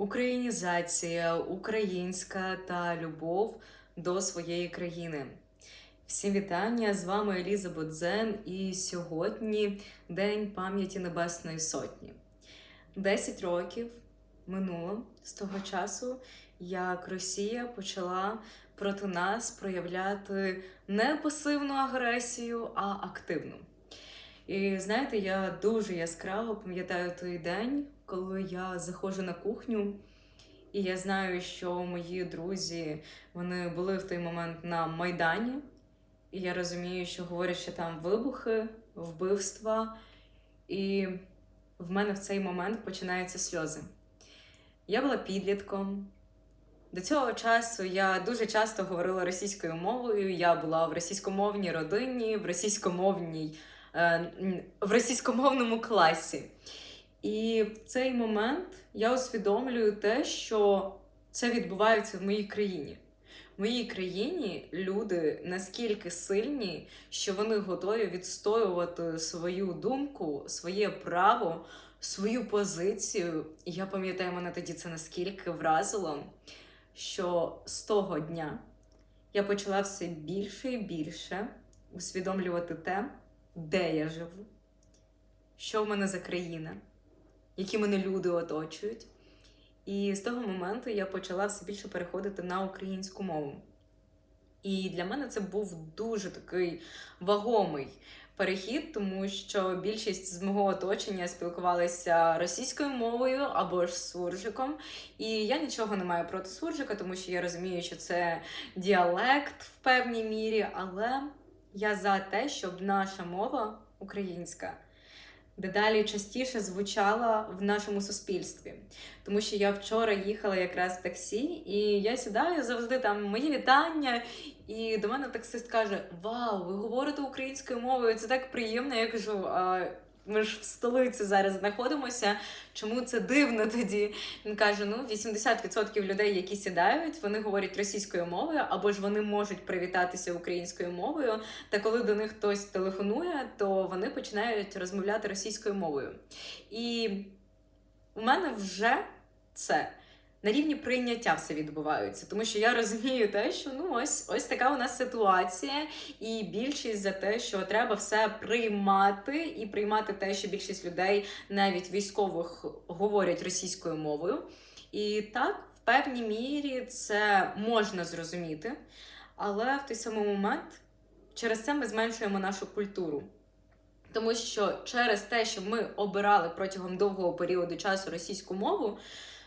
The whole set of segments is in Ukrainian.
українізація, українська та любов до своєї країни. Всім вітання! З вами Еліза Бодзен, і сьогодні День пам'яті Небесної Сотні. Десять років минуло з того часу, як Росія почала проти нас проявляти не пасивну агресію, а активну. І знаєте, я дуже яскраво пам'ятаю той день, коли я заходжу на кухню, і я знаю, що мої друзі вони були в той момент на Майдані, і я розумію, що говорять, що там вибухи, вбивства, і в мене в цей момент починаються сльози. Я була підлітком. До цього часу я дуже часто говорила російською мовою. Я була в російськомовній родині, в російськомовній в російськомовному класі. І в цей момент я усвідомлюю те, що це відбувається в моїй країні. В моїй країні люди наскільки сильні, що вони готові відстоювати свою думку, своє право, свою позицію. І я пам'ятаю, мене тоді це наскільки вразило, що з того дня я почала все більше і більше усвідомлювати те, де я живу, що в мене за країна, які мене люди оточують. І з того моменту я почала все більше переходити на українську мову. І для мене це був дуже такий вагомий перехід, тому що більшість з мого оточення спілкувалися російською мовою або ж суржиком. І я нічого не маю проти суржика, тому що я розумію, що це діалект в певній мірі, але я за те, щоб наша мова українська дедалі частіше звучала в нашому суспільстві. Тому що я вчора їхала якраз в таксі, і я сідаю завжди там мої вітання. І до мене таксист каже: Вау, ви говорите українською мовою, це так приємно. Я кажу, а ми ж в столиці зараз знаходимося. Чому це дивно тоді? Він каже: ну, 80% людей, які сідають, вони говорять російською мовою, або ж вони можуть привітатися українською мовою. Та коли до них хтось телефонує, то вони починають розмовляти російською мовою. І у мене вже це на рівні прийняття все відбувається, тому що я розумію те, що ну ось ось така у нас ситуація, і більшість за те, що треба все приймати, і приймати те, що більшість людей, навіть військових, говорять російською мовою. І так, в певній мірі це можна зрозуміти, але в той самий момент через це ми зменшуємо нашу культуру. Тому що через те, що ми обирали протягом довгого періоду часу російську мову,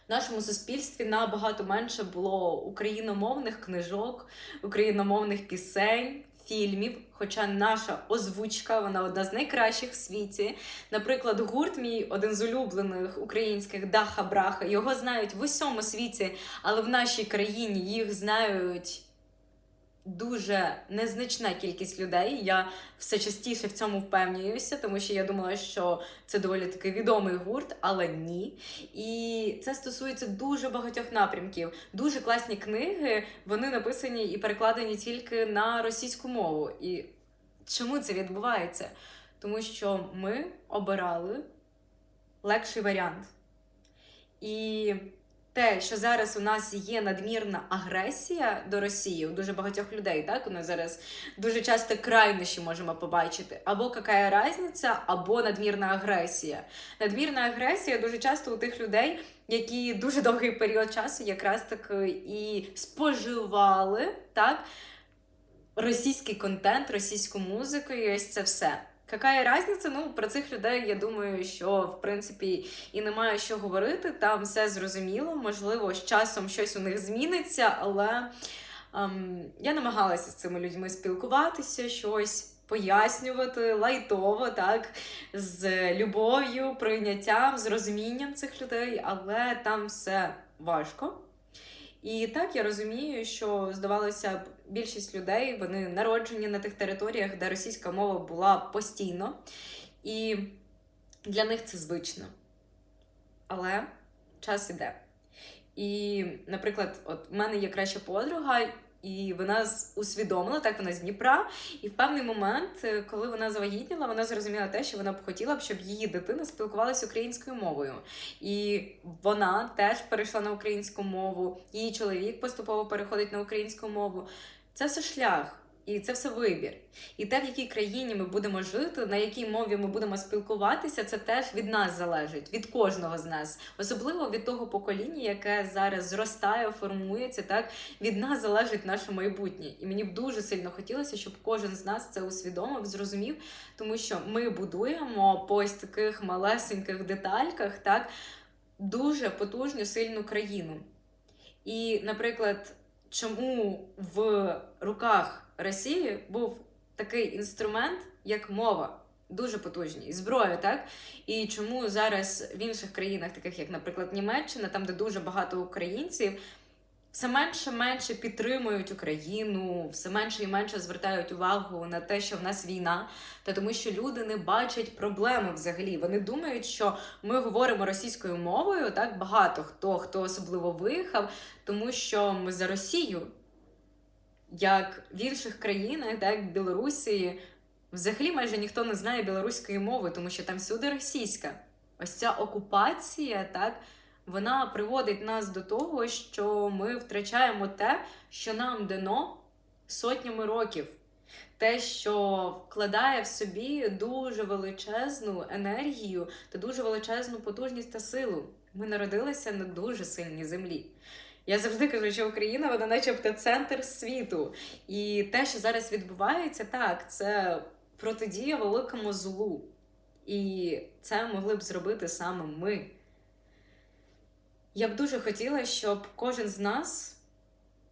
в нашому суспільстві набагато менше було україномовних книжок, україномовних пісень. Фільмів, хоча наша озвучка, вона одна з найкращих в світі. Наприклад, гурт, мій один з улюблених українських Даха Браха, його знають в усьому світі, але в нашій країні їх знають дуже незначна кількість людей. Я все частіше в цьому впевнююся, тому що я думала, що це доволі таки відомий гурт, але ні. І це стосується дуже багатьох напрямків. Дуже класні книги, вони написані і перекладені тільки на російську мову. І чому це відбувається? Тому що ми обирали легший варіант. І те, що зараз у нас є надмірна агресія до Росії у дуже багатьох людей, так у нас зараз дуже часто крайнощі можемо побачити. Або яка різниця, або надмірна агресія. Надмірна агресія дуже часто у тих людей, які дуже довгий період часу якраз таки і споживали так російський контент, російську музику, і ось це все. Какая різниця? Ну, про цих людей я думаю, що в принципі і немає що говорити. Там все зрозуміло. Можливо, з часом щось у них зміниться, але ем, я намагалася з цими людьми спілкуватися, щось пояснювати лайтово, так, з любов'ю, прийняттям, з розумінням цих людей, але там все важко. І так я розумію, що здавалося б, більшість людей вони народжені на тих територіях, де російська мова була постійно, і для них це звично. Але час іде. І, наприклад, от в мене є краща подруга, І вона усвідомила, так вона з Дніпра. І в певний момент, е, коли вона завагітніла, вона зрозуміла те, що вона б хотіла б, щоб її дитина спілкувалася українською мовою. І вона теж перейшла на українську мову. Її чоловік поступово переходить на українську мову. Це все шлях. І це все вибір. І те, в якій країні ми будемо жити, на якій мові ми будемо спілкуватися, це теж від нас залежить, від кожного з нас, особливо від того покоління, яке зараз зростає, формується. Так від нас залежить наше майбутнє. І мені б дуже сильно хотілося, щоб кожен з нас це усвідомив, зрозумів, тому що ми будуємо по ось таких малесеньких детальках, так дуже потужну сильну країну. І, наприклад, чому в руках Росії був такий інструмент, як мова, дуже потужний, і зброя, так? І чому зараз в інших країнах, таких як, наприклад, Німеччина, там, де дуже багато українців, все менше менше підтримують Україну, все менше і менше звертають увагу на те, що в нас війна, та тому, що люди не бачать проблеми взагалі. Вони думають, що ми говоримо російською мовою, так? Багато хто хто особливо виїхав, тому що ми за Росію, як в інших країнах, так в Білорусі, взагалі майже ніхто не знає білоруської мови, тому що там всюди російська. Ось ця окупація, так, вона приводить нас до того, що ми втрачаємо те, що нам дано сотнями років. Те, що вкладає в собі дуже величезну енергію та дуже величезну потужність та силу. Ми народилися на дуже сильній землі. Я завжди кажу, що Україна вона начебто центр світу. І те, що зараз відбувається, так, це протидія великому злу. І це могли б зробити саме ми. Я б дуже хотіла, щоб кожен з нас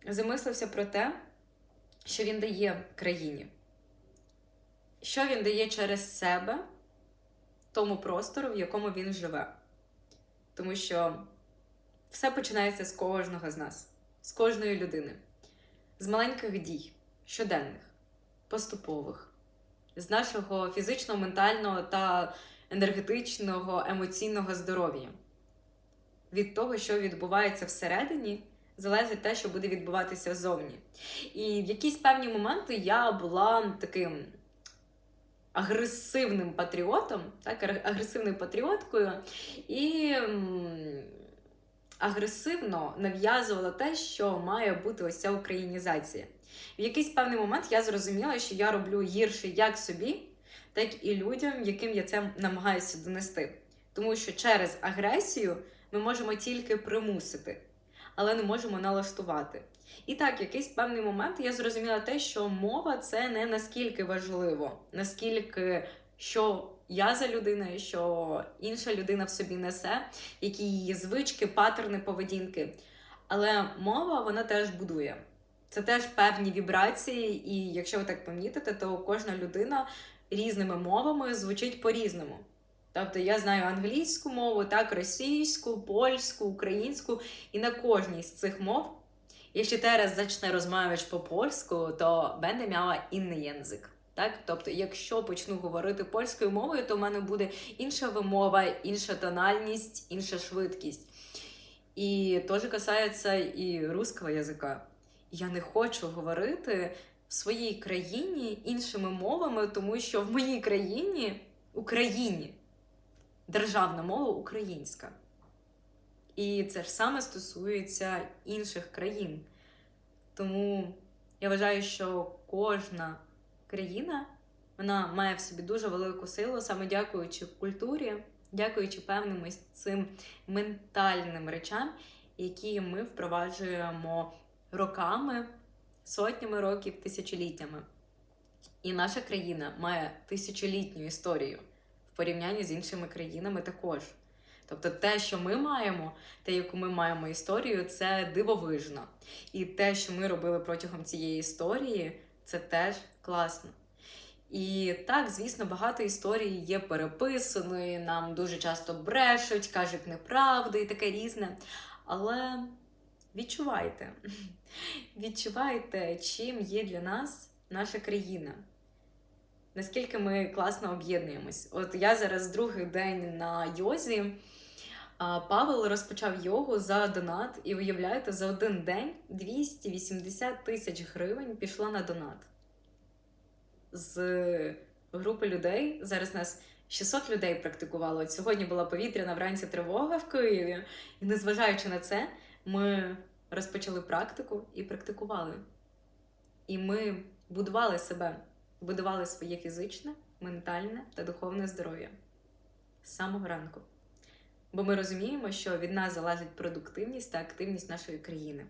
замислився про те, що він дає країні, що він дає через себе тому простору, в якому він живе. Тому що все починається з кожного з нас, з кожної людини, з маленьких дій, щоденних, поступових, з нашого фізичного, ментального та енергетичного, емоційного здоров'я. Від того, що відбувається всередині, залежить те, що буде відбуватися ззовні. І в якісь певні моменти я була таким агресивним патріотом, так, агресивною патріоткою, і агресивно нав'язувала те, що має бути ось ця українізація. В якийсь певний момент я зрозуміла, що я роблю гірше як собі, так і людям, яким я це намагаюся донести. Тому що через агресію ми можемо тільки примусити, але не можемо налаштувати. І так, якийсь певний момент я зрозуміла те, що мова це не наскільки важливо, наскільки що я за людина, що інша людина в собі несе, які її звички, паттерни поведінки. Але мова вона теж будує. Це теж певні вібрації, і якщо ви так помітите, то кожна людина різними мовами звучить по-різному. Тобто я знаю англійську мову, так, російську, польську, українську, і на кожній з цих мов, якщо teraz zacznę rozmawiać по польську, то będę miała inny język. Так? Тобто, якщо почну говорити польською мовою, то в мене буде інша вимова, інша тональність, інша швидкість. І теж касається і русского язика. Я не хочу говорити в своїй країні іншими мовами, тому що в моїй країні, Україні, державна мова українська. І це ж саме стосується інших країн. Тому я вважаю, що кожна країна вона має в собі дуже велику силу, саме дякуючи культурі, дякуючи певним ось цим ментальним речам, які ми впроваджуємо роками, сотнями років, тисячоліттями. І наша країна має тисячолітню історію в порівнянні з іншими країнами також. Тобто те, що ми маємо, те, яку ми маємо історію, це дивовижно. І те, що ми робили протягом цієї історії, це теж класно. І так, звісно, багато історій є переписаної, нам дуже часто брешуть, кажуть неправди і таке різне. Але відчувайте, відчувайте, чим є для нас наша країна. Наскільки ми класно об'єднуємось. От я зараз другий день на йозі. Павел розпочав йогу за донат, і уявляєте, за один день 280 тисяч гривень пішло на донат. З групи людей зараз нас 600 людей практикувало. От сьогодні була повітряна вранці тривога в Києві, і незважаючи на це, ми розпочали практику і практикували. І ми будували себе, будували своє фізичне, ментальне та духовне здоров'я з самого ранку. Бо ми розуміємо, що від нас залежить продуктивність та активність нашої країни.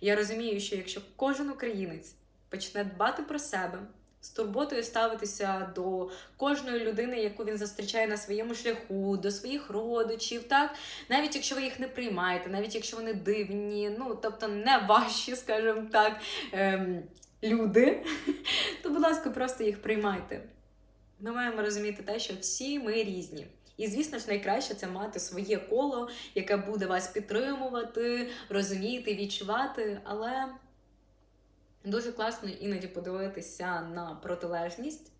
Я розумію, що якщо кожен українець почне дбати про себе, з турботою ставитися до кожної людини, яку він зустрічає на своєму шляху, до своїх родичів, так навіть якщо ви їх не приймаєте, навіть якщо вони дивні, ну тобто не ваші, скажімо так, ем, люди, то, будь ласка, просто їх приймайте. Ми маємо розуміти те, що всі ми різні. І, звісно ж, найкраще це мати своє коло, яке буде вас підтримувати, розуміти, відчувати. Але дуже класно іноді подивитися на протилежність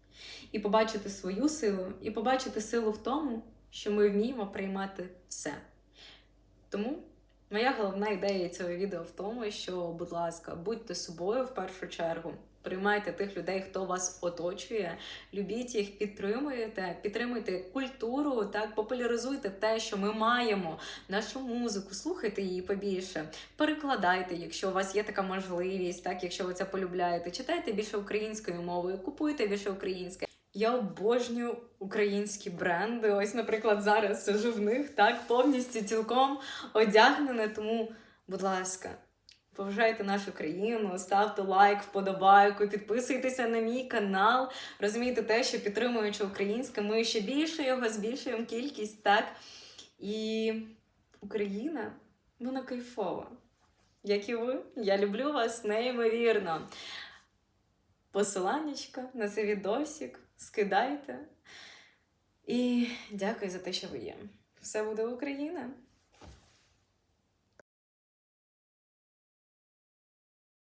і побачити свою силу, і побачити силу в тому, що ми вміємо приймати все. Тому моя головна ідея цього відео в тому, що, будь ласка, будьте собою в першу чергу. Приймайте тих людей, хто вас оточує, любіть їх, підтримуєте, підтримуйте культуру, так популяризуйте те, що ми маємо, нашу музику, слухайте її побільше, перекладайте, якщо у вас є така можливість, так якщо ви це полюбляєте, читайте більше українською мовою, купуйте більше українське. Я обожнюю українські бренди. Ось, наприклад, зараз сижу в них так повністю цілком одягнене. Тому, будь ласка. Поважайте нашу країну, ставте лайк, вподобайку, підписуйтеся на мій канал. Розумійте те, що підтримуючи українське, ми ще більше його збільшуємо кількість, так? І Україна, вона кайфова. Як і ви, я люблю вас неймовірно. Посиланнячка на цей відосик скидайте. І дякую за те, що ви є. Все буде Україна!